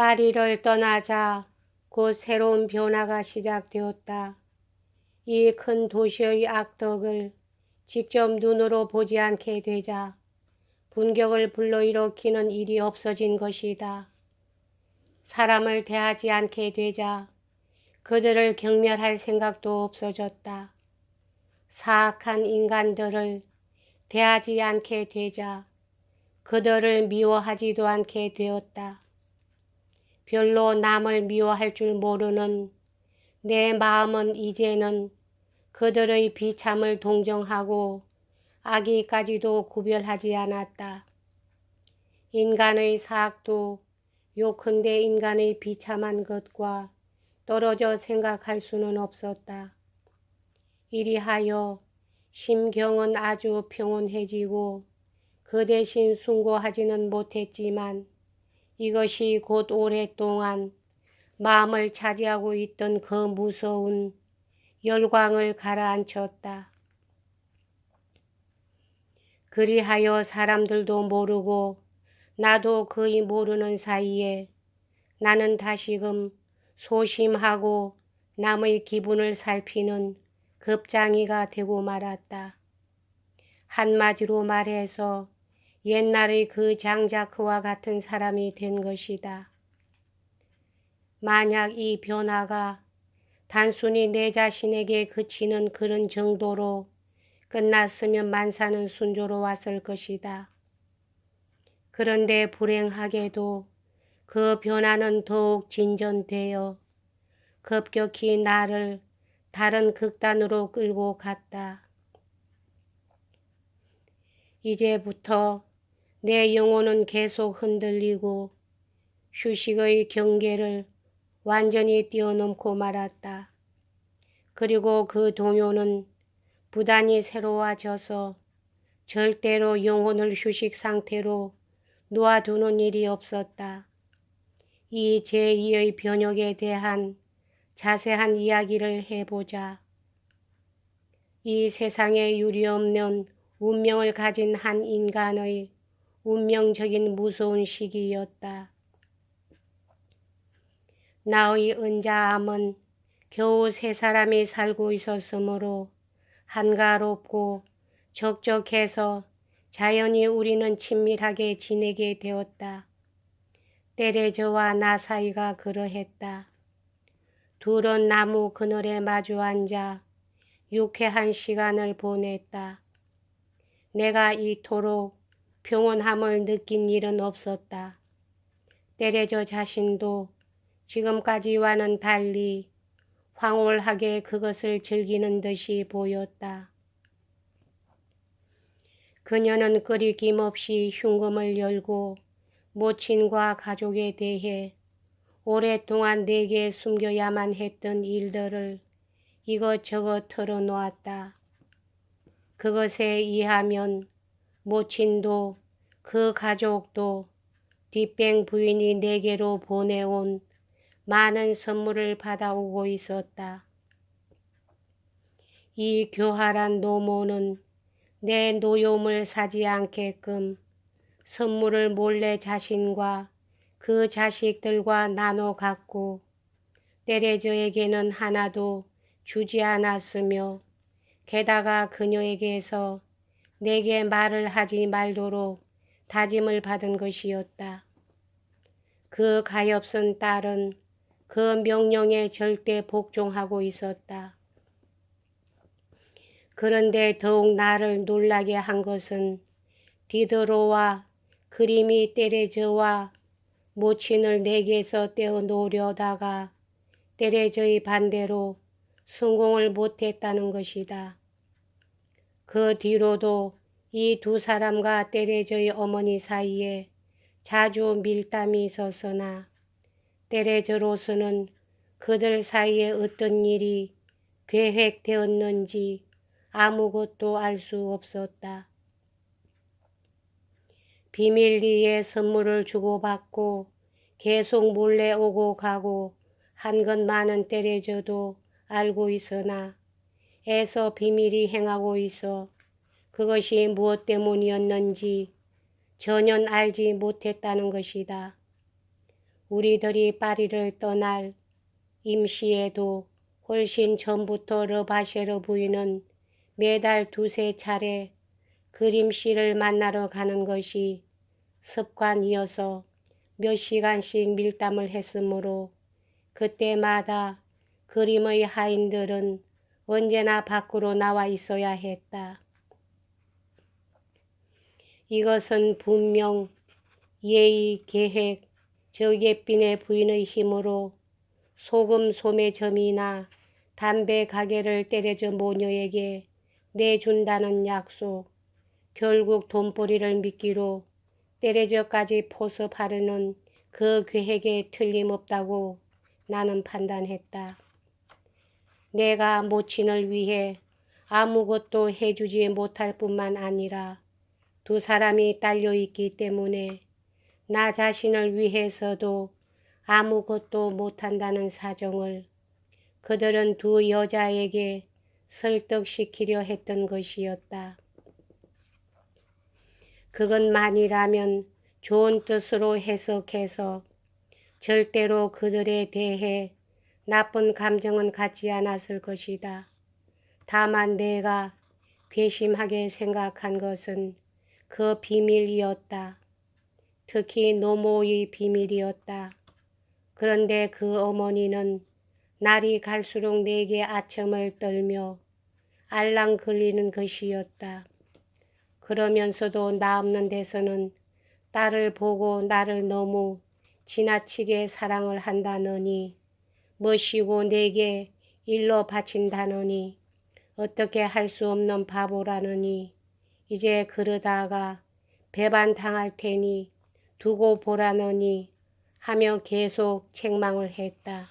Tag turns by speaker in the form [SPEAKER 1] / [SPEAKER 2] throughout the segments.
[SPEAKER 1] 파리를 떠나자 곧 새로운 변화가 시작되었다. 이 큰 도시의 악덕을 직접 눈으로 보지 않게 되자 분격을 불러일으키는 일이 없어진 것이다. 사람을 대하지 않게 되자 그들을 경멸할 생각도 없어졌다. 사악한 인간들을 대하지 않게 되자 그들을 미워하지도 않게 되었다. 별로 남을 미워할 줄 모르는 내 마음은 이제는 그들의 비참을 동정하고 악의까지도 구별하지 않았다. 인간의 사악도 요컨대 인간의 비참한 것과 떨어져 생각할 수는 없었다. 이리하여 심경은 아주 평온해지고 그 대신 숭고하지는 못했지만 이것이 곧 오랫동안 마음을 차지하고 있던 그 무서운 열광을 가라앉혔다. 그리하여 사람들도 모르고 나도 거의 모르는 사이에 나는 다시금 소심하고 남의 기분을 살피는 급장이가 되고 말았다. 한마디로 말해서 옛날의 그 장자크와 같은 사람이 된 것이다. 만약 이 변화가 단순히 내 자신에게 그치는 그런 정도로 끝났으면 만사는 순조로웠을 것이다. 그런데 불행하게도 그 변화는 더욱 진전되어 급격히 나를 다른 극단으로 끌고 갔다. 이제부터 내 영혼은 계속 흔들리고 휴식의 경계를 완전히 뛰어넘고 말았다. 그리고 그 동요는 부단히 새로워져서 절대로 영혼을 휴식 상태로 놓아두는 일이 없었다. 이 제2의 변혁에 대한 자세한 이야기를 해보자. 이 세상에 유리 없는 운명을 가진 한 인간의 운명적인 무서운 시기였다. 나의 은자암은 겨우 세 사람이 살고 있었으므로 한가롭고 적적해서 자연히 우리는 친밀하게 지내게 되었다. 때레저와 나 사이가 그러했다. 둘은 나무 그늘에 마주 앉아 유쾌한 시간을 보냈다. 내가 이토록 평온함을 느낀 일은 없었다. 때레저 자신도 지금까지와는 달리 황홀하게 그것을 즐기는 듯이 보였다. 그녀는 끓이김없이 흉금을 열고 모친과 가족에 대해 오랫동안 내게 숨겨야만 했던 일들을 이것저것 털어놓았다. 그것에 의하면 모친도 그 가족도 뒷뱅 부인이 내게로 보내온 많은 선물을 받아오고 있었다. 이 교활한 노모는 내 노염을 사지 않게끔 선물을 몰래 자신과 그 자식들과 나눠 갖고 때레저에게는 하나도 주지 않았으며 게다가 그녀에게서 내게 말을 하지 말도록 다짐을 받은 것이었다. 그 가엾은 딸은 그 명령에 절대 복종하고 있었다. 그런데 더욱 나를 놀라게 한 것은 디드로와 그림이 때레저와 모친을 내게서 떼어 놓으려다가 때레저의 반대로 성공을 못했다는 것이다. 그 뒤로도 이 두 사람과 때레저의 어머니 사이에 자주 밀담이 있었으나 때레저로서는 그들 사이에 어떤 일이 계획되었는지 아무것도 알 수 없었다. 비밀리에 선물을 주고받고 계속 몰래 오고 가고 한 것 많은 때려져도 알고 있으나 애서 비밀이 행하고 있어 그것이 무엇 때문이었는지 전혀 알지 못했다는 것이다. 우리들이 파리를 떠날 임시에도 훨씬 전부터 르바셰르 부인은 매달 두세 차례 그림씨를 만나러 가는 것이 습관이어서 몇 시간씩 밀담을 했으므로 그때마다 그림의 하인들은 언제나 밖으로 나와 있어야 했다. 이것은 분명 예의, 계획, 저 예빈의 부인의 힘으로 소금 소매점이나 담배 가게를 때려준 모녀에게 내준다는 약속, 결국 돈벌이를 미끼로 때려져까지 포섭하려는 그 계획에 틀림없다고 나는 판단했다. 내가 모친을 위해 아무것도 해주지 못할 뿐만 아니라 두 사람이 딸려 있기 때문에 나 자신을 위해서도 아무것도 못한다는 사정을 그들은 두 여자에게 설득시키려 했던 것이었다. 그것만이라면 좋은 뜻으로 해석해서 절대로 그들에 대해 나쁜 감정은 갖지 않았을 것이다. 다만 내가 괘씸하게 생각한 것은 그 비밀이었다. 특히 노모의 비밀이었다. 그런데 그 어머니는 날이 갈수록 내게 아첨을 떨며 알랑 걸리는 것이었다. 그러면서도 나 없는 데서는 딸을 보고 나를 너무 지나치게 사랑을 한다느니 멋이고 내게 일로 바친다느니 어떻게 할 수 없는 바보라느니 이제 그러다가 배반 당할 테니 두고 보라느니 하며 계속 책망을 했다.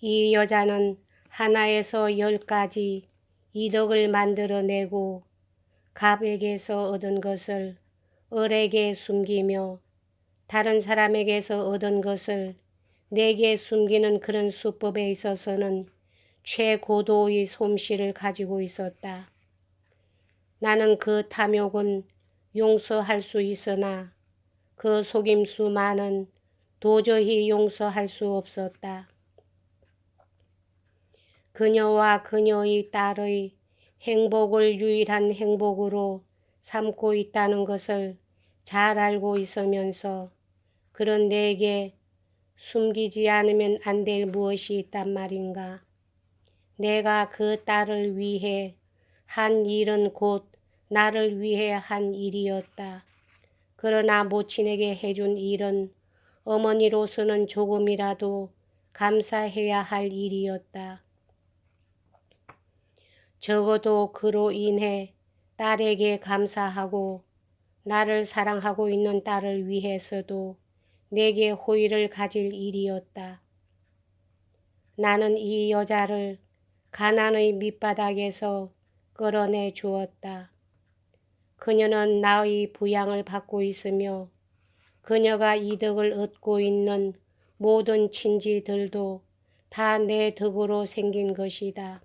[SPEAKER 1] 이 여자는 하나에서 열까지 이덕을 만들어내고 갑에게서 얻은 것을 을에게 숨기며 다른 사람에게서 얻은 것을 내게 숨기는 그런 수법에 있어서는 최고도의 솜씨를 가지고 있었다. 나는 그 탐욕은 용서할 수 있으나 그 속임수만은 도저히 용서할 수 없었다. 그녀와 그녀의 딸의 행복을 유일한 행복으로 삼고 있다는 것을 잘 알고 있으면서 그런 내게 숨기지 않으면 안 될 무엇이 있단 말인가. 내가 그 딸을 위해 한 일은 곧 나를 위해 한 일이었다. 그러나 모친에게 해준 일은 어머니로서는 조금이라도 감사해야 할 일이었다. 적어도 그로 인해 딸에게 감사하고 나를 사랑하고 있는 딸을 위해서도 내게 호의를 가질 일이었다. 나는 이 여자를 가난의 밑바닥에서 끌어내 주었다. 그녀는 나의 부양을 받고 있으며 그녀가 이득을 얻고 있는 모든 친지들도 다 내 덕으로 생긴 것이다.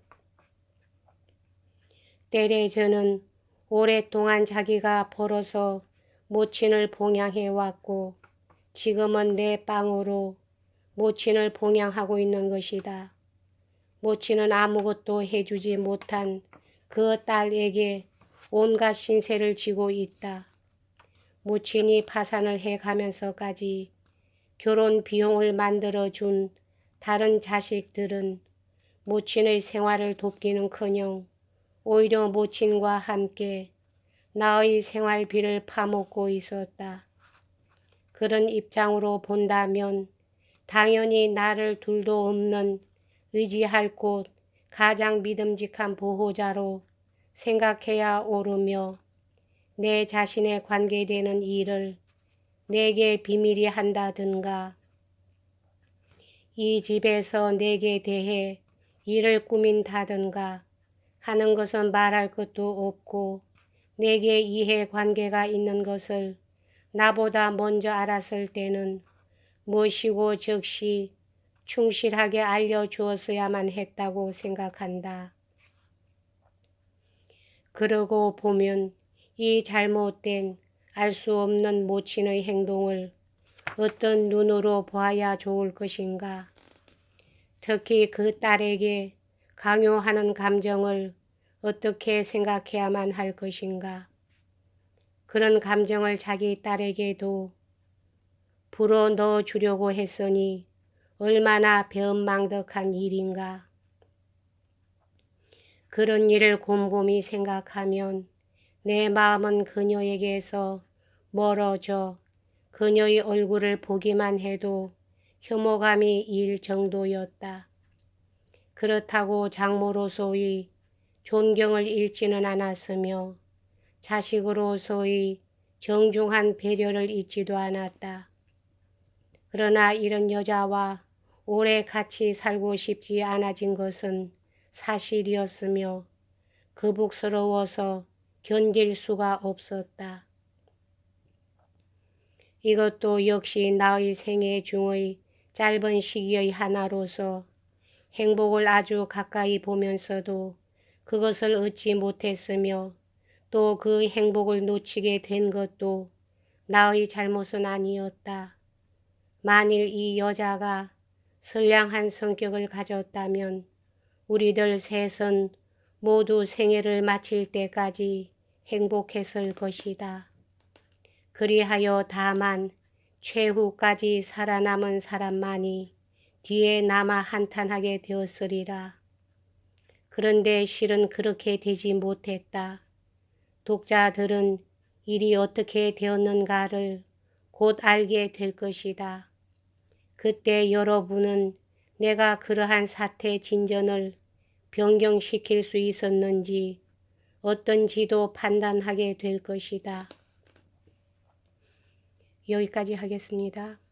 [SPEAKER 1] 때레저는 오랫동안 자기가 벌어서 모친을 봉양해 왔고 지금은 내 빵으로 모친을 봉양하고 있는 것이다. 모친은 아무것도 해주지 못한 그 딸에게 온갖 신세를 지고 있다. 모친이 파산을 해 가면서까지 결혼 비용을 만들어 준 다른 자식들은 모친의 생활을 돕기는 커녕 오히려 모친과 함께 나의 생활비를 파먹고 있었다. 그런 입장으로 본다면 당연히 나를 둘도 없는 의지할 곳 가장 믿음직한 보호자로 생각해야 오르며 내 자신에 관계되는 일을 내게 비밀이 한다든가 이 집에서 내게 대해 일을 꾸민다든가 하는 것은 말할 것도 없고 내게 이해관계가 있는 것을 나보다 먼저 알았을 때는 무엇이고 즉시 충실하게 알려주었어야만 했다고 생각한다. 그러고 보면 이 잘못된 알 수 없는 모친의 행동을 어떤 눈으로 보아야 좋을 것인가? 특히 그 딸에게 강요하는 감정을 어떻게 생각해야만 할 것인가? 그런 감정을 자기 딸에게도 불어 넣어 주려고 했으니 얼마나 배은망덕한 일인가. 그런 일을 곰곰이 생각하면 내 마음은 그녀에게서 멀어져 그녀의 얼굴을 보기만 해도 혐오감이 일 정도였다. 그렇다고 장모로서의 존경을 잃지는 않았으며 자식으로서의 정중한 배려를 잊지도 않았다. 그러나 이런 여자와 오래 같이 살고 싶지 않아진 것은 사실이었으며 거북스러워서 견딜 수가 없었다. 이것도 역시 나의 생애 중의 짧은 시기의 하나로서 행복을 아주 가까이 보면서도 그것을 얻지 못했으며 또 그 행복을 놓치게 된 것도 나의 잘못은 아니었다. 만일 이 여자가 선량한 성격을 가졌다면 우리들 셋은 모두 생애를 마칠 때까지 행복했을 것이다. 그리하여 다만 최후까지 살아남은 사람만이 뒤에 남아 한탄하게 되었으리라. 그런데 실은 그렇게 되지 못했다. 독자들은 일이 어떻게 되었는가를 곧 알게 될 것이다. 그때 여러분은 내가 그러한 사태 진전을 변경시킬 수 있었는지 어떤지도 판단하게 될 것이다. 여기까지 하겠습니다.